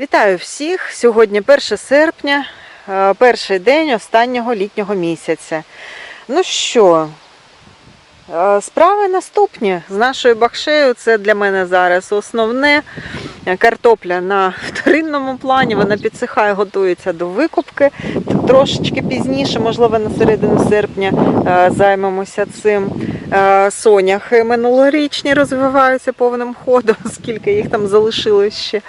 Вітаю всіх! Сьогодні 1 серпня, е, перший день останнього літнього місяця. Ну що, е, справи наступні. З нашою бахшею це для мене зараз основне. Картопля на вторинному плані, вона підсихає, готується до викупки. Трошечки пізніше, можливо, на середину серпня е, займемося цим. Е, Соняхи минулорічні розвиваються повним ходом, скільки їх там залишилось ще.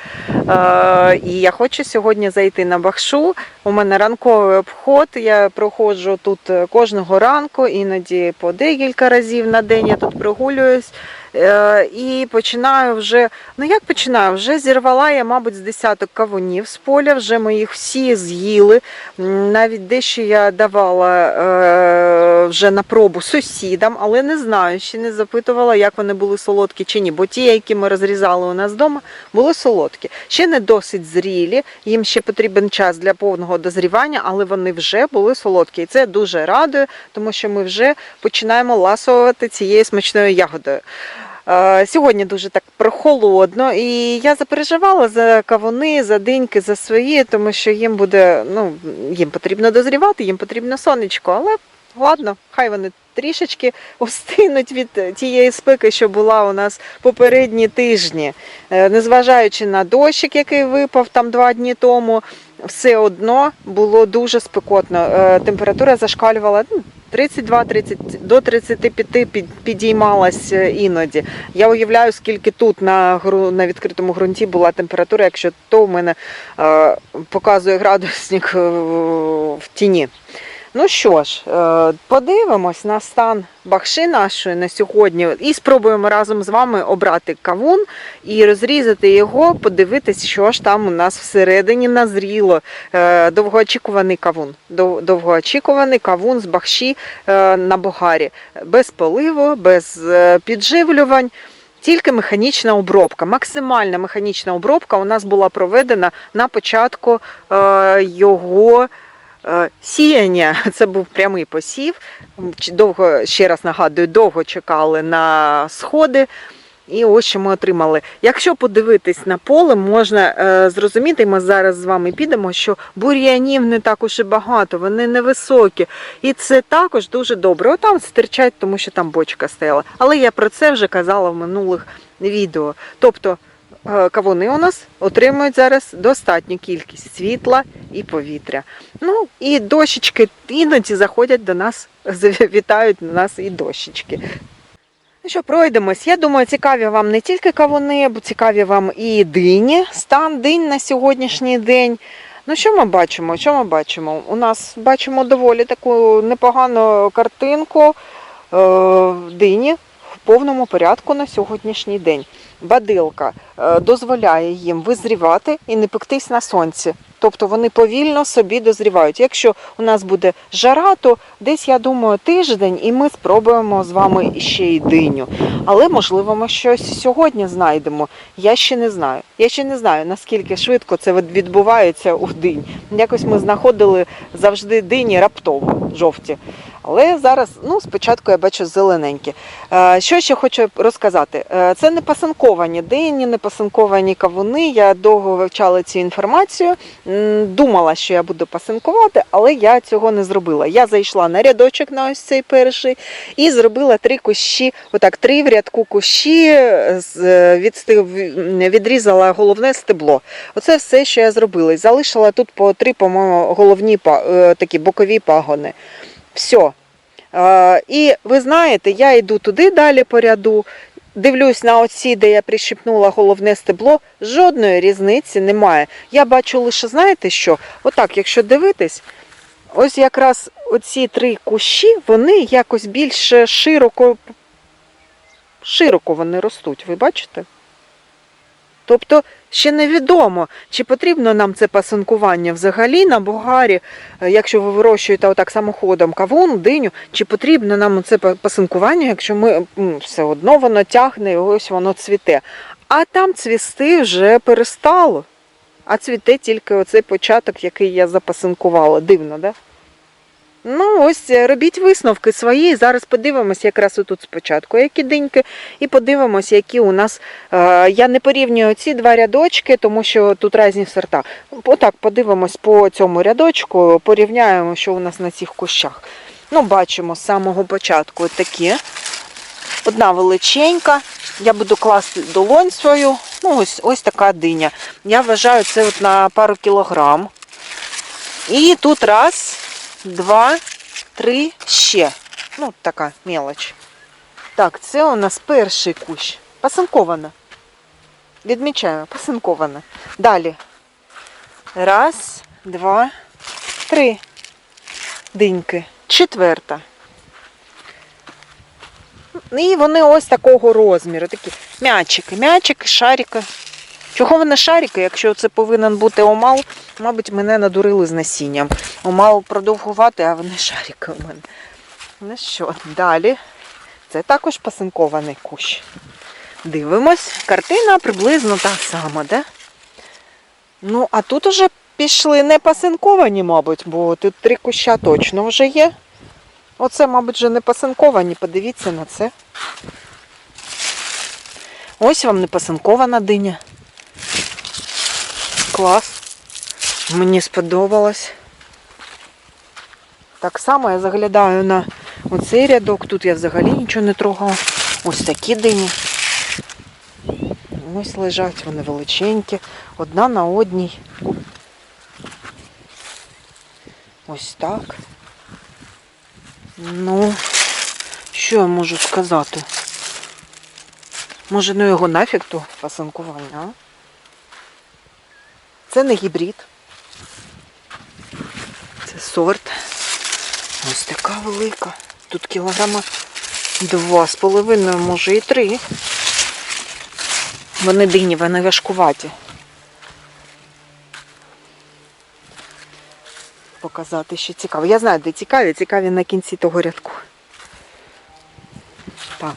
Е, І я хочу сьогодні зайти на бахшу. У мене ранковий обход. Я проходжу тут кожного ранку, іноді по декілька разів на день я тут прогулююсь. Е, І починаю вже, ну як починаю? Вже зірвала я, мабуть, з десяток кавунів з поля, вже ми їх всі з'їли. Навіть дещо я давала е, вже на пробу сусідам, але не знаю, ще не запитувала, як вони були солодкі чи ні. Бо ті, які ми розрізали у нас вдома, були солодкі. Ще не досить зрілі, їм ще потрібен час для повного дозрівання, але вони вже були солодкі. І це дуже радує, тому що ми вже починаємо ласувати цією смачною ягодою. Е, Сьогодні дуже так прохолодно, і я запереживала за кавуни, за диньки, за свої, тому що їм буде, ну, їм потрібно дозрівати, їм потрібно сонечко, але ладно, хай вони трішечки устинуть від тієї спеки, що була у нас попередні тижні. Е, Незважаючи на дощик, який випав там два дні тому, все одно було дуже спекотно. Е, Температура зашкалювала ну, 32-30 до 35 під- підіймалась е, іноді. Я уявляю, скільки тут на гру на відкритому ґрунті була температура, якщо то в мене е, показує градусник е, в тіні. Ну що ж, е, подивимось на стан бахши нашої на сьогодні і спробуємо разом з вами обрати кавун і розрізати його, подивитись, що ж там у нас всередині назріло. Е, Довгоочікуваний кавун. Довгоочікуваний кавун з бахші е, на богарі. Без поливу, без підживлювань. Тільки механічна обробка, максимальна механічна обробка у нас була проведена на початку його сіяння. Це був прямий посів. Довго, ще раз нагадую, довго чекали на сходи. І ось що ми отримали. Якщо подивитись на поле, можна е, зрозуміти, ми зараз з вами підемо, що бур'янів не так уж і багато, вони невисокі. І це також дуже добре. Отам стирчать, тому що там бочка стояла. Але я про це вже казала в минулих відео. Тобто е, кавуни у нас отримують зараз достатню кількість світла і повітря. Ну і дощечки іноді заходять до нас, вітають нас і дощечки. Ну що, пройдемось. Я думаю, цікаві вам не тільки кавуни, бо цікаві вам і дині. Стан динь на сьогоднішній день. Ну, що ми бачимо? Що ми бачимо? У нас бачимо доволі таку непогану картинку е, дині в повному порядку на сьогоднішній день. Бадилка е, дозволяє їм визрівати і не пектись на сонці. Тобто вони повільно собі дозрівають. Якщо у нас буде жара, то десь, я думаю, тиждень, і ми спробуємо з вами ще й диню. Але можливо, ми щось сьогодні знайдемо. Я ще не знаю. Я ще не знаю, наскільки швидко це відбувається у динь. Якось ми знаходили завжди дині раптово жовті. Але зараз, ну, спочатку я бачу зелененькі. Е, Що ще хочу розказати? Е, Це не пасинковані дині, не пасинковані кавуни. Я довго вивчала цю інформацію. Думала, що я буду пасинкувати, але я цього не зробила. Я зайшла на рядочок на ось цей перший і зробила три кущі, отак, три в рядку кущі, відрізала головне стебло. Оце все, що я зробила. Залишила тут по три, по-моєму, головні е, такі бокові пагони. Все. І ви знаєте, я йду туди далі по ряду. Дивлюсь на оці, де я прищипнула головне стебло, жодної різниці немає. Я бачу лише, знаєте що? Отак, якщо дивитись, ось якраз оці три кущі, вони якось більш широко, широко вони ростуть, ви бачите? Тобто ще невідомо, чи потрібно нам це пасинкування взагалі на бугарі, е, якщо ви вирощуєте отак самоходом кавун, диню, чи потрібно нам це пасинкування, якщо ми все одно воно тягне і ось воно цвіте. А там цвісти вже перестало. А цвіте тільки оцей початок, який я запасинкувала. Дивно, да? Ну, ось е, робіть висновки свої. Зараз подивимося якраз отут спочатку, які диньки, і подивимося, які у нас. Е, я не порівнюю ці два рядочки, тому що тут різні сорта. Отак подивимось по цьому рядочку, порівняємо, що у нас на цих кущах. Ну, бачимо з самого початку такі. Одна величенька. Я буду класти долонь свою. Ну, ось, ось така диня. Я вважаю, це от на пару кілограм. І тут раз, два, три, ще. Ну, така мелоч. Так, це у нас перший кущ. Пасинкована. Відмічаю, пасинкована. Далі. Раз, два, три. Диньки. Четверта. І вони ось такого розміру. Такі м'ячики, м'ячики, шарики. Чого вони шарики, якщо це повинен бути омал, мабуть, мене надурили з насінням. Омал продовгувати, а вони шарики у мене. Ну що, далі. Це також пасинкований кущ. Дивимось, картина приблизно та сама, да? Ну, а тут уже пішли не пасинковані, мабуть, бо тут три куща точно вже є. Оце, мабуть, вже не пасинковані, подивіться на це. Ось вам не пасинкована диня. Клас. Мені сподобалось. Так само я заглядаю на оцей рядок. Тут я взагалі нічого не трогала. Ось такі дині. Ось лежать, вони величенькі. Одна на одній. Ось так. Ну, що я можу сказати? Може, ну його нафіг то фасанкування, а? Це не гібрид. Це сорт. Ось така велика. Тут кілограма два з половиною, може і три. Вони дині, вони важкуваті. Показати ще цікаво. Я знаю, де цікаві, цікаві на кінці того рядку. Так,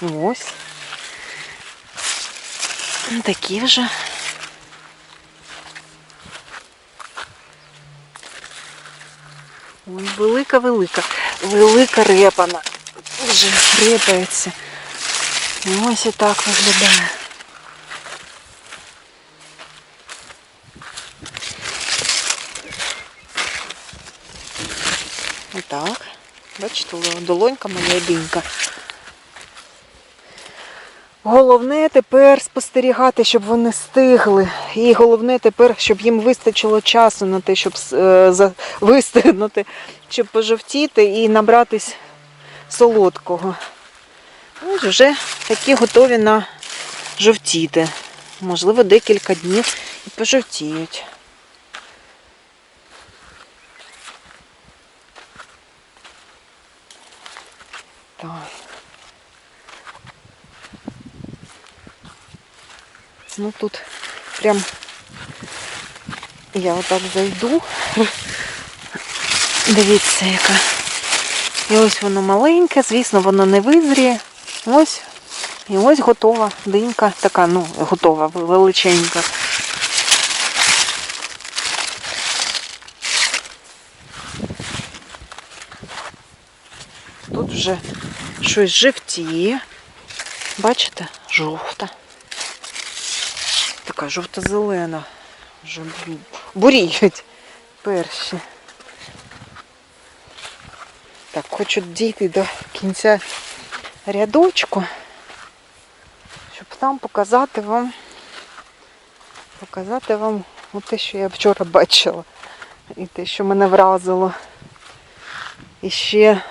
ось. Такі вже. Ой, велика, репана. Вже репається. Ось і так виглядає. Отак. Бачите, долонька моя динька. Головне тепер спостерігати, щоб вони стигли. І головне тепер, щоб їм вистачило часу на те, щоб е, вистигнути, щоб пожовтіти і набратись солодкого. Ось вже такі готові на жовтіти. Можливо, декілька днів і пожовтіють. Так. Ну тут прям я отак зайду. Дивіться, яка. І ось воно маленьке, звісно, воно не визріє. Ось. І ось готова динька, така, ну, готова, величенька. Тут вже щось жовтіє. Бачите? Жовта. Така жовто-зелена. Буріють перші. Так, хочу дійти до кінця рядочку, щоб там показати вам, показати вам те, що я вчора бачила. І те, що мене вразило. І ще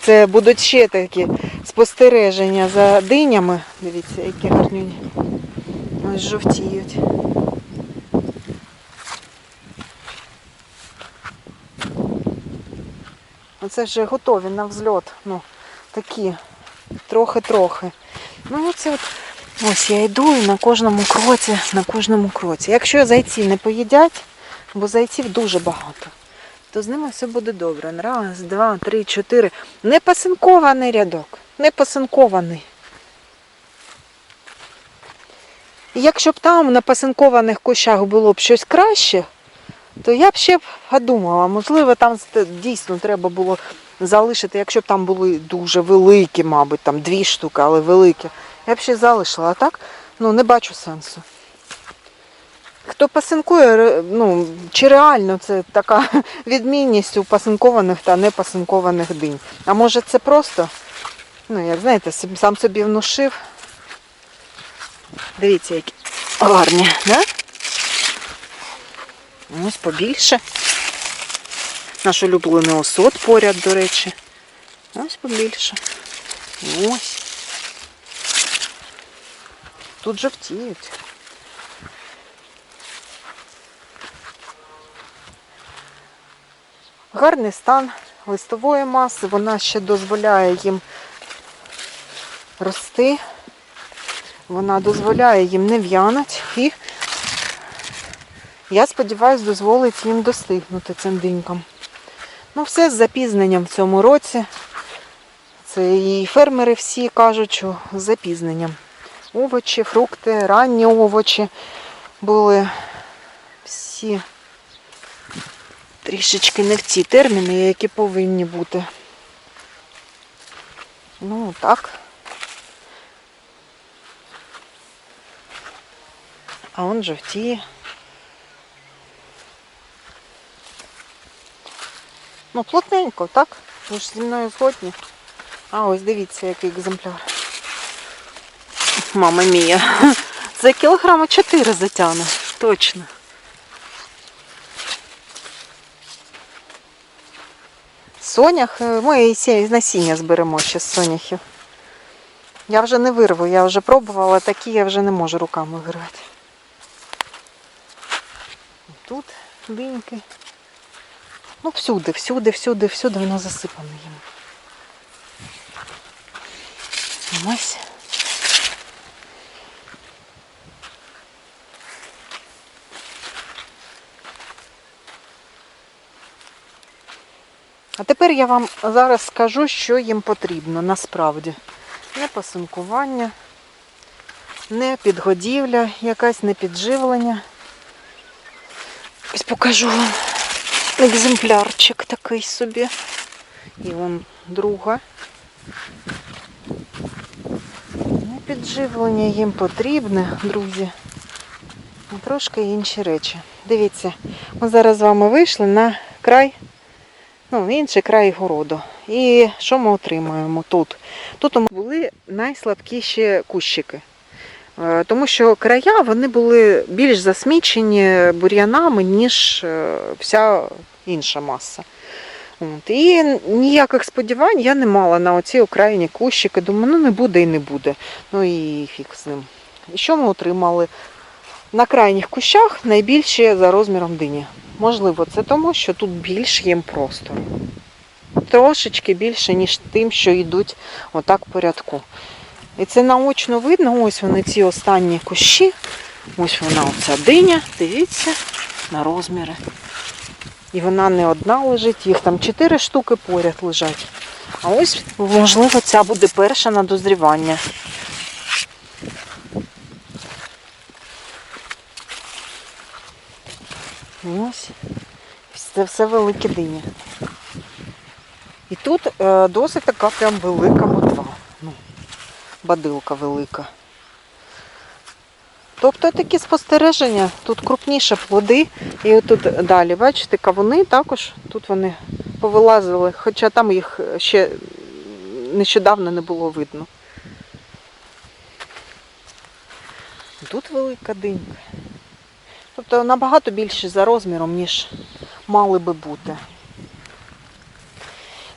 це будуть ще такі спостереження за динями. Дивіться, які гарнюні. Ось жовтіють. Оце вже готові на взльот. Ну, такі, трохи-трохи. Ну оце от, ось я йду і на кожному кроці, на кожному кроці. Якщо зайці не поїдять, бо зайців дуже багато, то з ними все буде добре. Раз, два, три, чотири. Не пасинкований рядок. Не пасинкований. Якщо б там на пасинкованих кущах було б щось краще, то я б ще б подумала, можливо, там дійсно треба було залишити, якщо б там були дуже великі, мабуть, там дві штуки, але великі. Я б ще залишила, а так ну, не бачу сенсу. Хто пасинкує, ну, чи реально це така відмінність у пасинкованих та непасинкованих динь? А може це просто, ну, як знаєте, сам собі внушив. Дивіться, які гарні, да? Ось побільше. Наш улюблений осот поряд, до речі. Ось побільше. Ось. Тут жовтіють. Гарний стан листової маси, вона ще дозволяє їм рости, вона дозволяє їм не в'янути і я сподіваюся, дозволить їм достигнути цим динькам. Ну, все з запізненням в цьому році. Це і фермери всі кажуть, що з запізненням. Овочі, фрукти, ранні овочі були всі трішечки не в ті терміни, які повинні бути. Ну, так. А он жовтіє. Ну, плотненько, так? Ви ж зі мною згодні. А ось дивіться, який екземпляр. Мама мія. Це кілограма 4 затягне. Точно. Сонях, е, ми і насіння зберемо ще з соняхів. Я вже не вирву, я вже пробувала, такі я вже не можу руками вирвати. Тут диньки. Ну, всюди, всюди, всюди, всюди воно засипано їм. Ось. А тепер я вам зараз скажу, що їм потрібно насправді. Не пасинкування, не підгодівля, якась не підживлення. Ось покажу вам екземплярчик такий собі. І вон друга. Ну, Підживлення їм потрібне, друзі. І Трошки інші речі. Дивіться, ми зараз з вами вийшли на край, ну, інший край городу. І що ми отримуємо тут? Тут були найслабкіші кущики. Е, Тому що края вони були більш засмічені бур'янами, ніж е, вся інша маса. От. І ніяких сподівань я не мала на оці окраїні кущики. Думаю, ну не буде і не буде. Ну і фіг з ним. І що ми отримали? На крайніх кущах найбільші за розміром дині. Можливо, це тому, що тут більш їм простору. Трошечки більше, ніж тим, що йдуть отак по рядку. І це наочно видно, ось вони ці останні кущі. Ось вона оця диня, дивіться, на розміри. І вона не одна лежить, їх там чотири штуки поряд лежать. А ось, можливо, ця буде перша на дозрівання. Ось. Це все великі дині. І тут е, досить така прям велика ботва. Бадилка велика. Тобто такі спостереження, тут крупніше плоди, і отут далі, бачите, кавуни також тут вони повилазили, хоча там їх ще нещодавно не було видно. Тут велика динька. Тобто набагато більше за розміром, ніж мали би бути.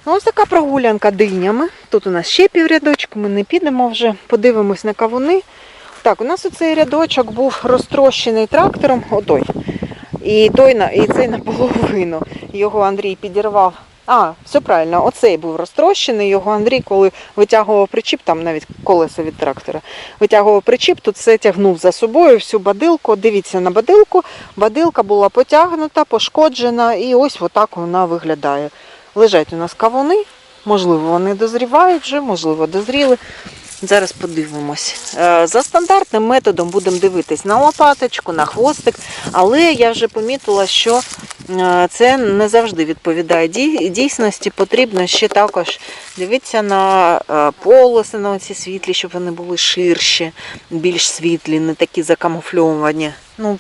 Ну, ось така прогулянка динями. Тут у нас ще піврядочку, ми не підемо вже, подивимось на кавуни. Так, у нас оцей рядочок був розтрощений трактором, отой. І той і цей наполовину. Його Андрій підірвав. А, все правильно, оцей був розтрощений. Його Андрій, коли витягував причіп, там навіть колеса від трактора, витягував причіп, тут все тягнув за собою всю бадилку. Дивіться на бадилку. Бадилка була потягнута, пошкоджена, і ось отак вона виглядає. Лежать у нас кавуни, можливо, вони дозрівають вже, можливо, дозріли. Зараз подивимось. Е, За стандартним методом будемо дивитись на лопаточку, на хвостик, але я вже помітила, що е, це не завжди відповідає дійсності. Потрібно ще також дивитися на е, полоси, на ці світлі, щоб вони були ширші, більш світлі, не такі закамуфльовані. Ну,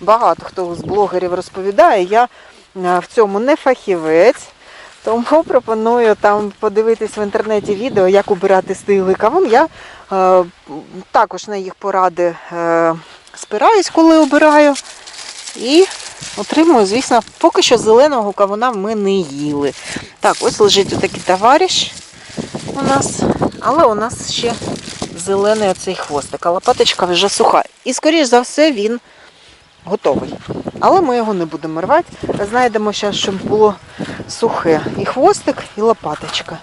багато хто з блогерів розповідає. Я в цьому не фахівець. Тому пропоную там подивитись в інтернеті відео, як обирати стигли кавун. Я е, також на їх поради е, спираюсь, коли обираю. І отримую, звісно, поки що зеленого кавуна ми не їли. Так, ось лежить отакий товариш у нас, але у нас ще зелений оцей хвостик, а лопаточка вже суха. І, скоріш за все, він готовий. Але ми його не будемо рвати. Знайдемо зараз, щоб було сухе. І хвостик, і лопаточка.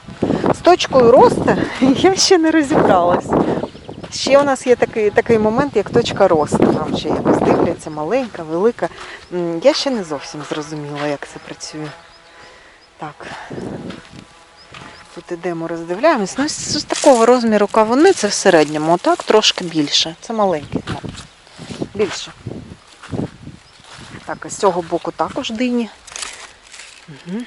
З точкою росту я ще не розібралась. Ще у нас є такий, такий момент, як точка росту. Там ще якось дивляться, маленька, велика. Я ще не зовсім зрозуміла, як це працює. Так. Тут ідемо, роздивляємось. Ну, з, такого розміру кавуни це в середньому. Отак трошки більше. Це маленький. Більше. Так, а з цього боку також дині. Угу.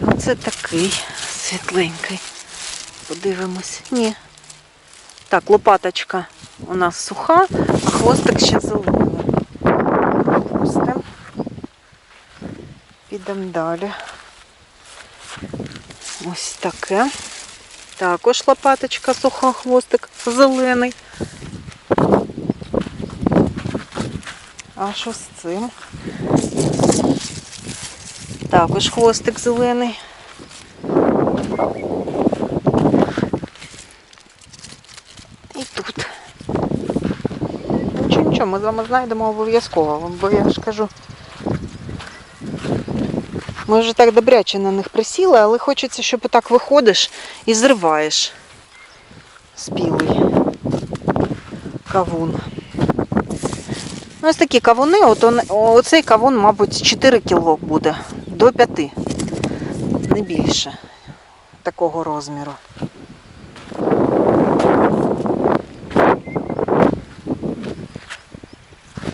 Ну, це такий світленький. Подивимось. Ні. Так, лопаточка у нас суха, а хвостик ще зелений. Підемо далі. Ось таке. Також лопаточка суха, хвостик зелений. А що з цим? Також хвостик зелений. І тут. Нічого, нічого, ми з вами знайдемо обов'язково, бо я ж кажу. Ми вже так добряче на них присіли, але хочеться, щоб отак виходиш і зриваєш спілий кавун. Ну, ось такі кавуни, от он, оцей кавун, мабуть, 4 кіло буде, до 5, не більше такого розміру.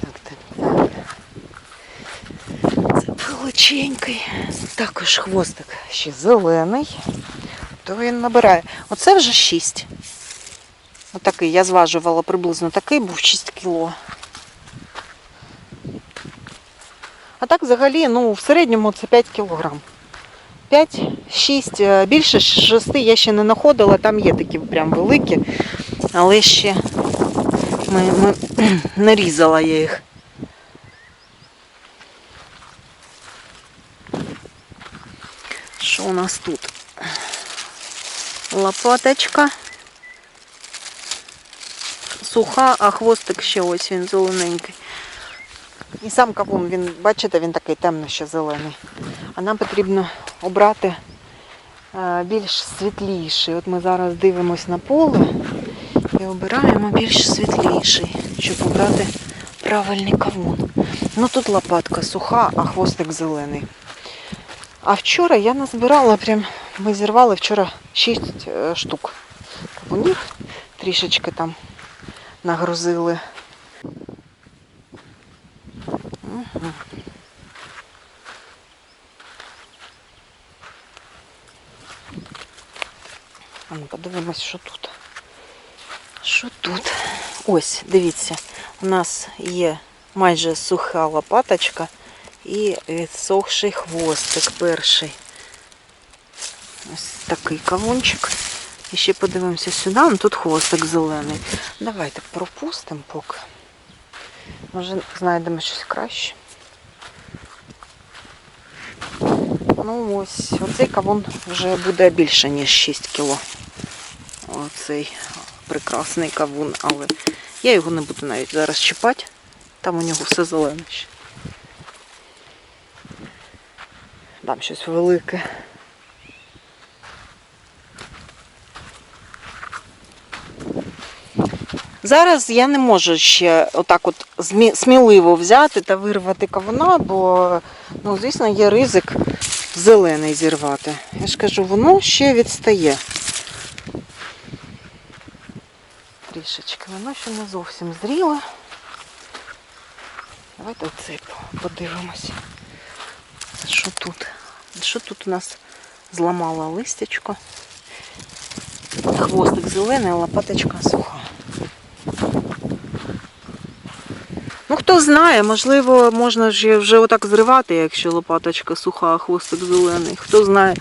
Так, так, так. Це величенький. Також хвостик ще зелений. То він набирає. Оце вже 6. Отакий, я зважувала приблизно такий, був 6 кіло. А так взагалі, ну, в середньому це 5 кілограм. 5-6, е, більше 6 я ще не знаходила, там є такі прям великі, але ще ми, ми, не різала я їх. У нас тут? Лопаточка. Суха, а хвостик ще ось він зелененький. І сам кавун, він, бачите, він такий темно ще зелений. А нам потрібно обрати е, більш світліший. От ми зараз дивимось на поле і обираємо більш світліший, щоб обрати правильний кавун. Ну тут лопатка суха, а хвостик зелений. А вчора я назбирала прям, ми зірвали вчора 6 штук кавунів, трішечки там нагрузили. А ну подивимось, що тут. Що тут? Ось, дивіться, у нас є майже суха лопаточка і відсохший хвостик перший. Ось такий кавунчик. І ще подивимося сюди, тут хвостик зелений. Давайте пропустимо поки. Може знайдемо щось краще. Ну ось, оцей кавун вже буде більше, ніж 6 кіло. Оцей прекрасний кавун, але я його не буду навіть зараз чіпати. Там у нього все зелене ще. Там щось велике. Зараз я не можу ще отак от сміливо взяти та вирвати кавуна, бо, ну, звісно, є ризик зелений зірвати. Я ж кажу, воно ще відстає. Трішечки, воно ще не зовсім зріле. Давайте оцей подивимось. Що тут? Що тут у нас зламало листячко? Хвостик зелений, а лопаточка суха. Ну, хто знає, можливо, можна ж вже отак зривати, якщо лопаточка суха, а хвостик зелений. Хто знає,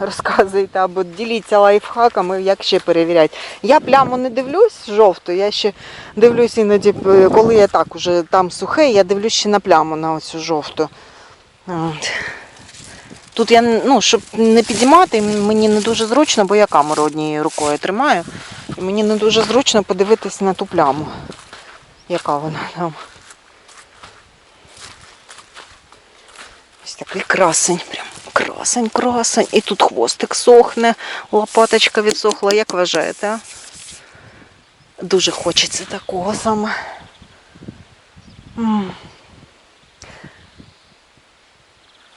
розказуйте або діліться лайфхаками, як ще перевіряти. Я пляму не дивлюсь жовту, я ще дивлюсь іноді, коли я так уже там сухе, я дивлюсь ще на пляму на оцю жовту. От. Тут я, ну, щоб не підіймати, мені не дуже зручно, бо я камеру однією рукою тримаю. І мені не дуже зручно подивитись на ту пляму. Яка вона там. Ось такий красень. Прям красень, красень. І тут хвостик сохне, лопаточка відсохла. Як вважаєте, а? Дуже хочеться такого саме. М.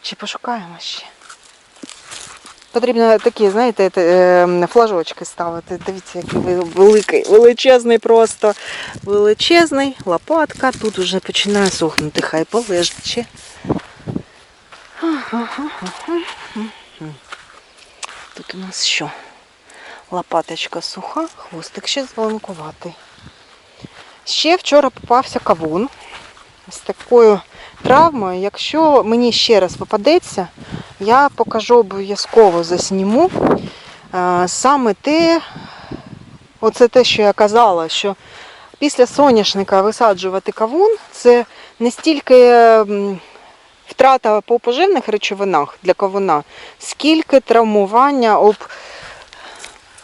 Чи пошукаємо ще? Потрібно такі, знаєте, е, флажочки ставити. Дивіться, який великий, величезний просто. Величезний, лопатка. Тут вже починає сохнути, хай полежить. Тут у нас що? Лопаточка суха, хвостик ще зеленкуватий. Ще вчора попався кавун з такою травмою. Якщо мені ще раз попадеться, я покажу обов'язково засніму. Саме те, оце те, що я казала, що після соняшника висаджувати кавун це не стільки втрата по поживних речовинах для кавуна, скільки травмування об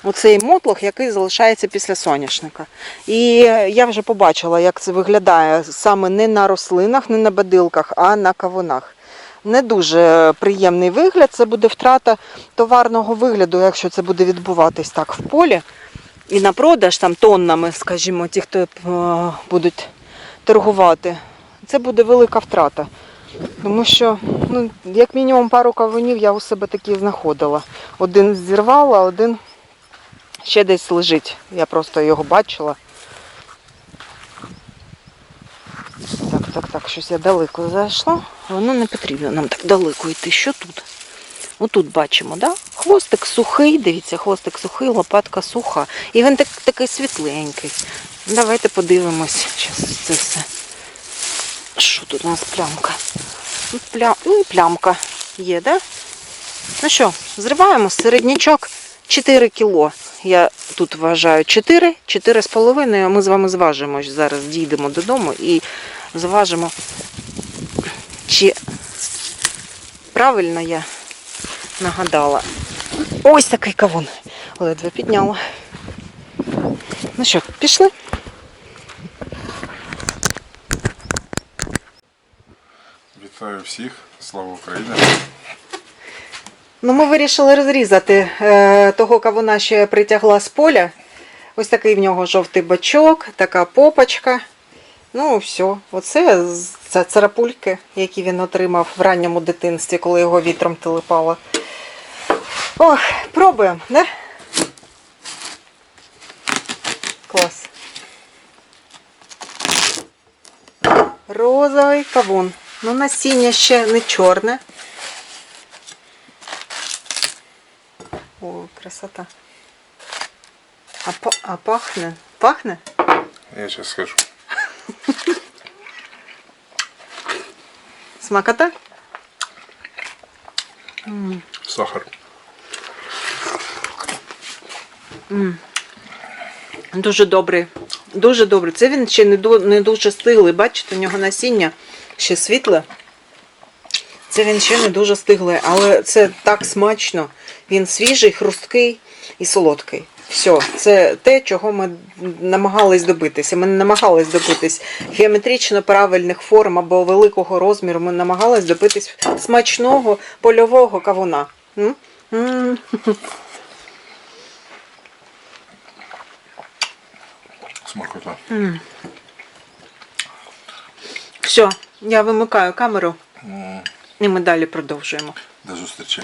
оцей мотлох, який залишається після соняшника. І я вже побачила, як це виглядає саме не на рослинах, не на бадилках, а на кавунах. Не дуже приємний вигляд, це буде втрата товарного вигляду, якщо це буде відбуватись так в полі. І на продаж там тоннами, скажімо, ті, хто е, будуть торгувати. Це буде велика втрата. Тому що, ну, як мінімум, пару кавунів я у себе такі знаходила. Один зірвала, один ще десь лежить. Я просто його бачила. Так, так, так, щось я далеко зайшла. Воно не потрібно нам так далеко йти. Що тут? Отут бачимо, да? Хвостик сухий, дивіться, хвостик сухий, лопатка суха. І він так, такий світленький. Давайте подивимось. Зараз це все. Що тут у нас плямка? Тут плям... Ой, плямка є, да? Ну що, зриваємо середнячок 4 кіло. Я тут вважаю 4, 4 з половиною. Ми з вами зважимо. Зараз дійдемо додому і зважимо, чи правильно я нагадала. Ось такий кавун. Ледве підняла. Ну що, пішли? Вітаю всіх, слава Україні! Ну, ми вирішили розрізати е, того кавуна, я притягла з поля. Ось такий в нього жовтий бачок, така попочка. Ну, все. Оце це царапульки, які він отримав в ранньому дитинстві, коли його вітром телепало. Ох, пробуємо, не? Клас. Розовий кавун. Ну, насіння ще не чорне. О, красота. А, а пахне? Пахне? Я зараз скажу. Смакота? Сахар. Дуже добрий. Дуже добрий. Це він ще не, ду- не дуже стиглий. Бачите, у нього насіння ще світле. Це він ще не дуже стиглий, але це так смачно. Він свіжий, хрусткий і солодкий. Все, це те, чого ми намагались добитися. Ми не намагались добитись геометрично правильних форм або великого розміру. Ми намагались добитись смачного польового кавуна. М? М. Смакота. Все, я вимикаю камеру і ми далі продовжуємо. До зустрічі.